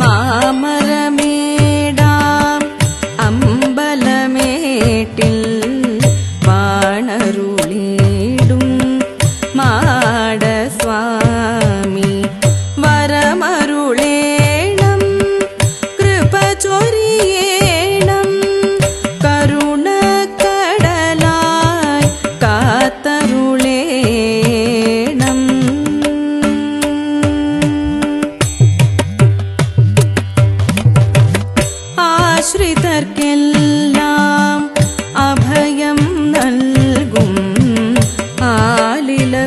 മാമരമേടാം അമ്പലമേട്ടിൽ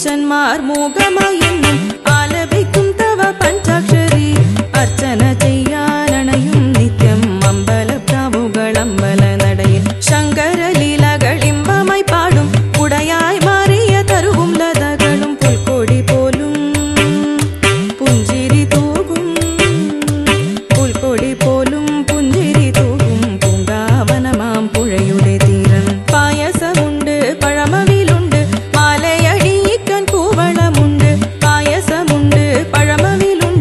ശേഷന്മാർ മുഖമായി ആലപിക്കും പഞ്ചാക്ഷരി അർച്ചന